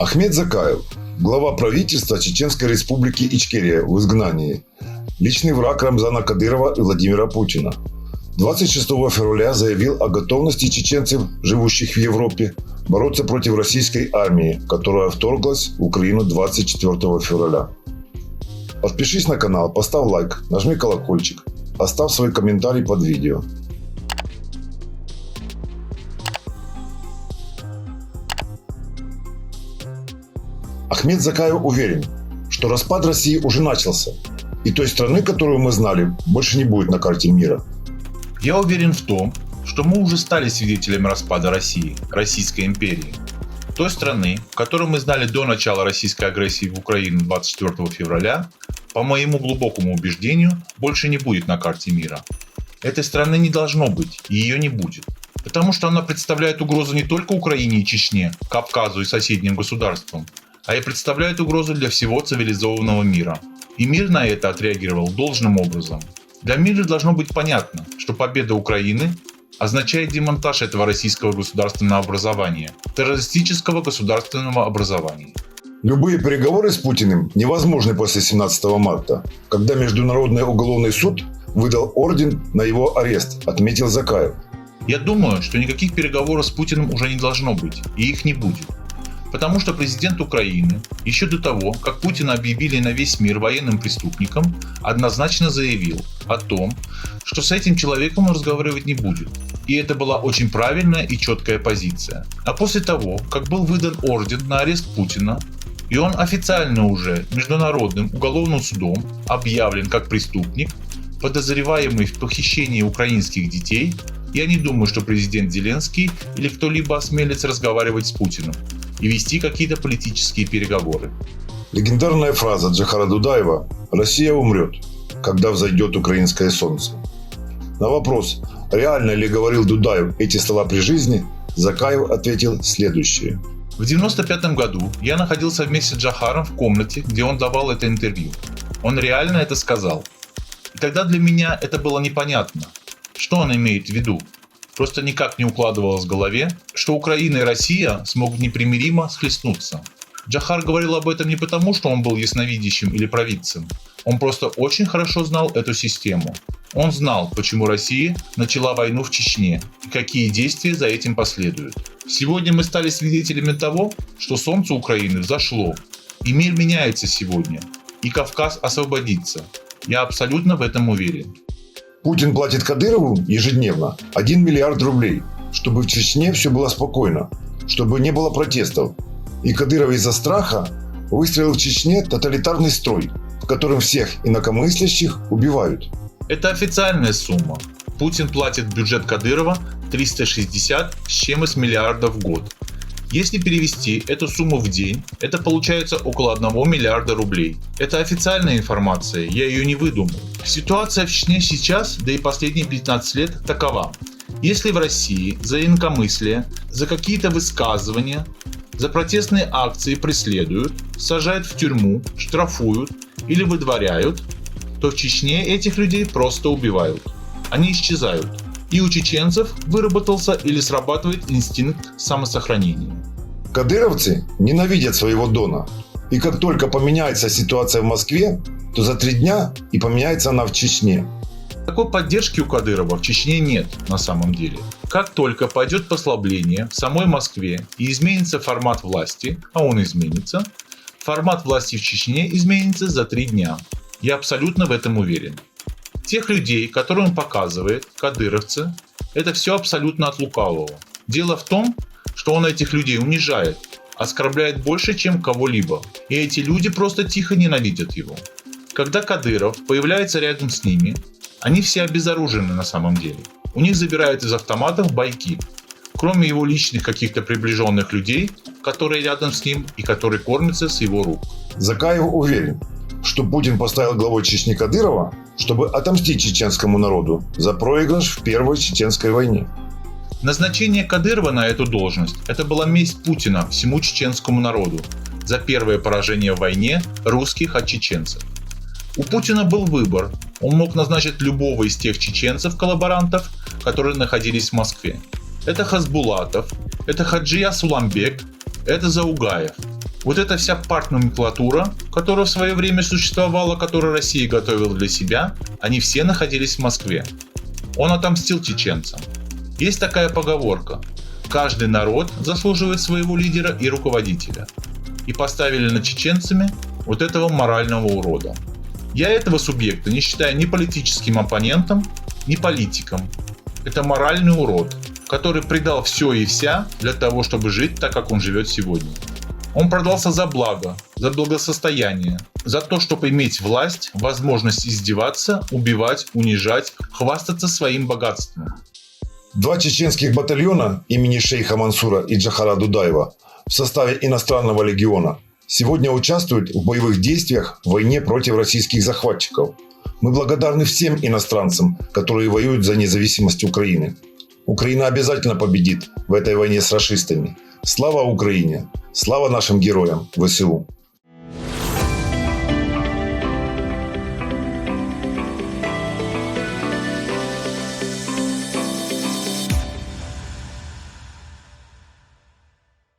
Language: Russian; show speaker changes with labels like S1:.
S1: Ахмед Закаев, глава правительства Чеченской республики Ичкерия в изгнании, личный враг Рамзана Кадырова и Владимира Путина. 26 февраля заявил о готовности чеченцев, живущих в Европе, бороться против российской армии, которая вторглась в Украину 24 февраля. Подпишись на канал, поставь лайк, нажми колокольчик, оставь свой комментарий под видео. Ахмед Закаев уверен, что распад России уже начался, и той страны, которую мы знали, больше не будет на карте мира.
S2: Я уверен в том, что мы уже стали свидетелями распада России, Российской империи. Той страны, которую мы знали до начала российской агрессии в Украину 24 февраля, по моему глубокому убеждению, больше не будет на карте мира. Этой страны не должно быть, и ее не будет. Потому что она представляет угрозу не только Украине и Чечне, Кавказу и соседним государствам, а и представляет угрозу для всего цивилизованного мира. И мир на это отреагировал должным образом. Для мира должно быть понятно, что победа Украины означает демонтаж этого российского государственного образования, террористического государственного образования.
S1: Любые переговоры с Путиным невозможны после 17 марта, когда Международный уголовный суд выдал орден на его арест, отметил Закаев.
S2: Я думаю, что никаких переговоров с Путиным уже не должно быть, и их не будет. Потому что президент Украины еще до того, как Путина объявили на весь мир военным преступником, однозначно заявил о том, что с этим человеком он разговаривать не будет. И это была очень правильная и четкая позиция. А после того, как был выдан орден на арест Путина, и он официально уже Международным уголовным судом объявлен как преступник, подозреваемый в похищении украинских детей, я не думаю, что президент Зеленский или кто-либо осмелится разговаривать с Путиным и вести какие-то политические переговоры.
S1: Легендарная фраза Джахара Дудаева «Россия умрет, когда взойдет украинское солнце». На вопрос, реально ли говорил Дудаев эти слова при жизни, Закаев ответил следующее.
S2: В 1995 году я находился вместе с Джахаром в комнате, где он давал это интервью. Он реально это сказал. И тогда для меня это было непонятно. Что он имеет в виду? Просто никак не укладывалось в голове, что Украина и Россия смогут непримиримо схлестнуться. Джахар говорил об этом не потому, что он был ясновидящим или провидцем. Он просто очень хорошо знал эту систему. Он знал, почему Россия начала войну в Чечне и какие действия за этим последуют. Сегодня мы стали свидетелями того, что солнце Украины взошло. И мир меняется сегодня. И Кавказ освободится. Я абсолютно в этом уверен.
S1: Путин платит Кадырову ежедневно 1 миллиард рублей, чтобы в Чечне все было спокойно, чтобы не было протестов. И Кадыров из-за страха выстроил в Чечне тоталитарный строй, в котором всех инакомыслящих убивают.
S2: Это официальная сумма. Путин платит бюджет Кадырова 360 с чем из миллиардов в год. Если перевести эту сумму в день, это получается около 1 миллиарда рублей. Это официальная информация, я ее не выдумал. Ситуация в Чечне сейчас, да и последние 15 лет, такова. Если в России за инкомыслие, за какие-то высказывания, за протестные акции преследуют, сажают в тюрьму, штрафуют или выдворяют, то в Чечне этих людей просто убивают. Они исчезают. И у чеченцев выработался или срабатывает инстинкт самосохранения.
S1: Кадыровцы ненавидят своего Дона. И как только поменяется ситуация в Москве, то за три дня и поменяется она в Чечне.
S2: Такой поддержки у Кадырова в Чечне нет на самом деле. Как только пойдет послабление в самой Москве и изменится формат власти, а он изменится, формат власти в Чечне изменится за три дня. Я абсолютно в этом уверен. Тех людей, которые он показывает, кадыровцы, это все абсолютно от лукавого. Дело в том, что он этих людей унижает, оскорбляет больше, чем кого-либо. И эти люди просто тихо ненавидят его. Когда Кадыров появляется рядом с ними, они все обезоружены на самом деле. У них забирают из автоматов байки. Кроме его личных каких-то приближенных людей, которые рядом с ним и которые кормятся с его рук.
S1: Закаев уверен, что Путин поставил главой Чечни Кадырова, чтобы отомстить чеченскому народу за проигрыш в Первой Чеченской войне.
S2: Назначение Кадырова на эту должность – это была месть Путина всему чеченскому народу за первое поражение в войне русских от чеченцев. У Путина был выбор. Он мог назначить любого из тех чеченцев-коллаборантов, которые находились в Москве. Это Хасбулатов, это Хаджия Суламбек, это Заугаев. Вот эта вся партноменклатура, которая в свое время существовала, которую Россия готовила для себя, они все находились в Москве. Он отомстил чеченцам. Есть такая поговорка. Каждый народ заслуживает своего лидера и руководителя. И поставили над чеченцами вот этого морального урода. Я этого субъекта не считаю ни политическим оппонентом, ни политиком. Это моральный урод, который предал все и вся для того, чтобы жить так, как он живет сегодня. Он продался за благо, за благосостояние, за то, чтобы иметь власть, возможность издеваться, убивать, унижать, хвастаться своим богатством.
S1: Два чеченских батальона имени шейха Мансура и Джахара Дудаева в составе иностранного легиона сегодня участвуют в боевых действиях в войне против российских захватчиков. Мы благодарны всем иностранцам, которые воюют за независимость Украины. Украина обязательно победит в этой войне с расистами. Слава Украине! Слава нашим героям ВСУ!